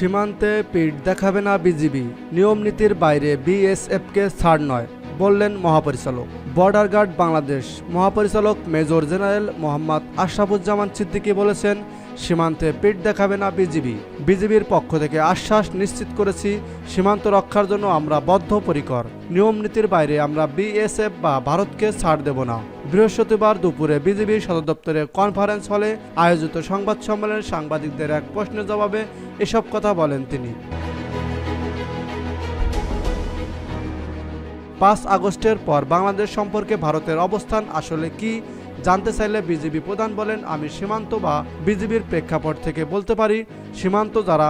সীমান্তে পিঠ দেখাবে না বিজিবি। নিয়ম নীতির বাইরে বিএসএফকে ছাড় নয়, বললেন মহাপরিচালক। Border guard Bangladesh. মহাপরিচালক মেজর জেনারেল মোহাম্মদ আশরাফুজ্জামান সিদ্দিকী বলেছেন, সীমান্তে পিঠ দেখাবে না বিজিবি। বিজিবির পক্ষ থেকে আশ্বাস নিশ্চিত করেছি, সীমান্ত রক্ষার জন্য আমরা বদ্ধপরিকর। নিয়ম নীতির বাইরে আমরা বিএসএফ বা ভারতকে ছাড় দেব না। বৃহস্পতিবার দুপুরে বিজিবির সদর দপ্তরে কনফারেন্স হলে আয়োজিত সংবাদ সম্মেলনে সাংবাদিকদের এক প্রশ্নের জবাবে এসব কথা বলেন তিনি। পাঁচ আগস্টের পর বাংলাদেশ সম্পর্কে ভারতের অবস্থান আসলে কি জানতে চাইলে বিজেপি প্রধান বলেন, আমি সীমান্ত বা বিজেপির প্রেক্ষাপট থেকে বলতে পারি, সীমান্ত যারা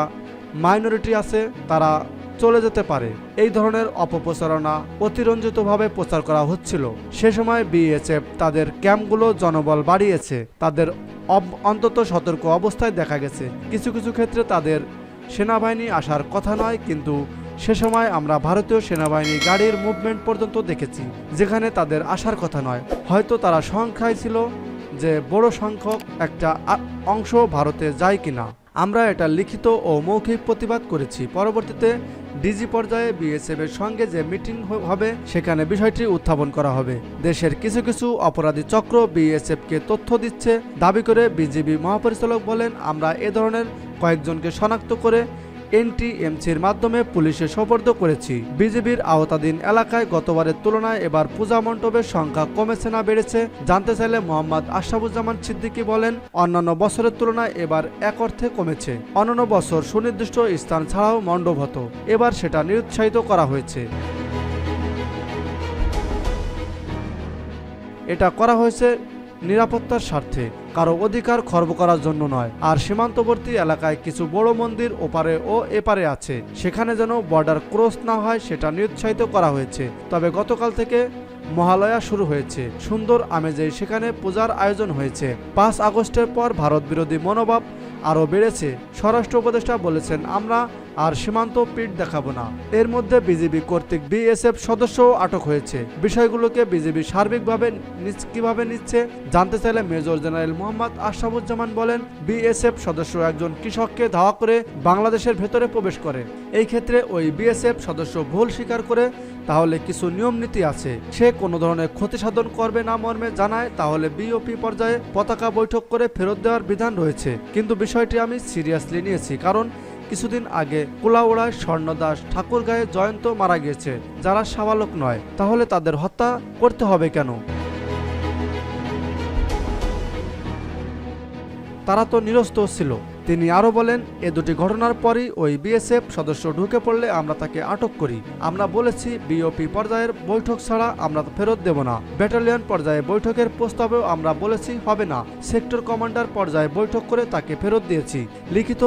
মাইনরিটি আছে, তারা চলে যেতে পারে। এই ধরনের অপপ্রচারণা অতিরঞ্জিতভাবে প্রচার করা হচ্ছিল। সে সময় বিএসএফ তাদের ক্যাম্পগুলো জনবল বাড়িয়েছে। তাদের অন্তত সতর্ক অবস্থায় দেখা গেছে। কিছু কিছু ক্ষেত্রে তাদের সেনাবাহিনী আসার কথা নয়, কিন্তু সে সময় আমরা ভারতীয় সেনাবাহিনী গাড়ির মুভমেন্ট পর্যন্ত দেখেছি, যেখানে তাদের আসার কথা নয়। হয়তো তারা সংখ্যায় ছিল যে বড় সংখ্যক একটা অংশ ভারতে যায় কিনা। আমরা এটা লিখিত ও মৌখিক প্রতিবাদ করেছি। পরবর্তীতে ডিজি পর্যায়ে বিএসএফ এর সঙ্গে যে মিটিং হবে, সেখানে বিষয়টি উত্থাপন করা হবে। দেশের কিছু কিছু অপরাধী চক্র বিএসএফ কে তথ্য দিচ্ছে। দাবি করে বিজিবি মহাপরিচালক বলেন, আমরা এ ধরনের কয়েকজনকে শনাক্ত করে এনটিএমসির মাধ্যমে পুলিশে সোপর্দ করেছি। বিজেপির আওতাধীন এলাকায় গতবারের তুলনায় এবার পূজা মণ্ডপের সংখ্যা কমেছে না বেড়েছে। জানতে চাইলে মোহাম্মদ আশরাফুজ্জামান সিদ্দিকী বলেন, অন্যান্য বছরের তুলনায় এবার এক অর্থে কমেছে। অন্যান্য বছর সুনির্দিষ্ট স্থান ছাড়াও মণ্ডপ হতো। এবার সেটা নিরুৎসাহিত করা হয়েছে। এটা করা হয়েছে নিরাপত্তার স্বার্থে। কারও অধিকার খর্ব করার জন্য নয়। আর সীমান্তবর্তী এলাকায় কিছু বড় মন্দির ওপারে ও এপারে আছে। সেখানে যেন বর্ডার ক্রস না হয় সেটা নিরুৎসাহিত করা হয়েছে। তবে গতকাল থেকে মহালয়া শুরু হয়েছে। সুন্দর আমেজে সেখানে পূজার আয়োজন হয়েছে। পাঁচ আগস্টের পর ভারত বিরোধী মনোভাব আরও বেড়েছে। স্বরাষ্ট্র উপদেষ্টা বলেছেন, আমরা আর সীমান্ত পিঠ দেখাবো না। এর মধ্যে বিজেপি কর্তৃক বিএসএফ সদস্যও আটক হয়েছে। বিষয়গুলোকে বিজেপি সার্বিকভাবে কীভাবে নিচ্ছে জানতে চাইলে মেজর জেনারেল মোহাম্মদ আশরাফুজ্জামান বলেন, বিএসএফ সদস্য একজন কৃষককে ধাওয়া করে বাংলাদেশের ভেতরে প্রবেশ করে। এই ক্ষেত্রে ওই বিএসএফ সদস্য ভুল স্বীকার করে তাহলে কিছু নিয়ম নীতি আছে। সে কোনো ধরনের ক্ষতি সাধন করবে না মর্মে জানায়, তাহলে বিওপি পর্যায়ে পতাকা বৈঠক করে ফেরত দেওয়ার বিধান রয়েছে। কিন্তু বিষয়টি আমি সিরিয়াসলি নিয়েছি, কারণ কিছুদিন আগে কুলাউড়ায় স্বর্ণদাস ঠাকুরগাঁয়ে জয়ন্ত মারা গিয়েছে, যারা সাবালক নয়। তাহলে তাদের হত্যা করতে হবে কেন? তারা তো নিরস্ত ছিল। তিনি আরও বলেন, এ দুটি ঘটনার পরই ওই বিএসএফ সদস্য ঢুকে পড়লে আমরা তাকে আটক করি। আমরা বলেছি, বিওপি পর্যায়ের বৈঠক ছাড়া আমরা ফেরত দেব না। ব্যাটালিয়ন পর্যায়ে বৈঠকের প্রস্তাবেও আমরা বলেছি, হবে না। সেক্টর কমান্ডার পর্যায়ে বৈঠক করে তাকে ফেরত দিয়েছি। লিখিত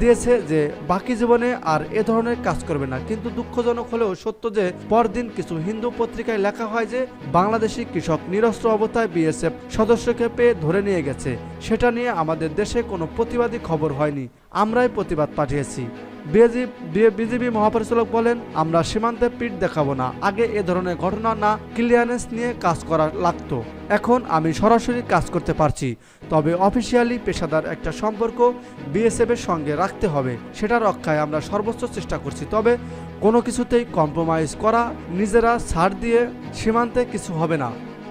দিয়েছে যে বাকি জীবনে আর এ ধরনের কাজ করবে না। কিন্তু দুঃখজনক হলেও সত্য যে পরদিন কিছু হিন্দু পত্রিকায় লেখা হয় যে বাংলাদেশি কৃষক নিরস্ত্র অবস্থায় বিএসএফ সদস্যকে পেয়ে ধরে নিয়ে গেছে। সেটা নিয়ে আমাদের দেশে কোনো প্রতিবাদী খবর হয়নি। আমরাই প্রতিবাদ পাঠিয়েছি। বিজেপি মহাপরিচালক বলেন, আমরা সীমান্তে পিঠ দেখাবো না। আগে এ ধরনের ঘটনা না, ক্লিয়ারেন্স নিয়ে কাজ করা লাগতো। এখন আমি সরাসরি কাজ করতে পারছি। তবে অফিসিয়ালি পেশাদার একটা সম্পর্ক বিএসএফ এর সঙ্গে রাখতে হবে। সেটা রক্ষায় আমরা সর্বোচ্চ চেষ্টা করছি। তবে কোনো কিছুতেই কম্প্রোমাইজ করা, নিজেরা ছাড় দিয়ে সীমান্তে কিছু হবে না।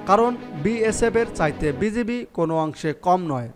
কারণ বিএসএফ এর চাইতে বিজেপি কোনো অংশে কম নয়।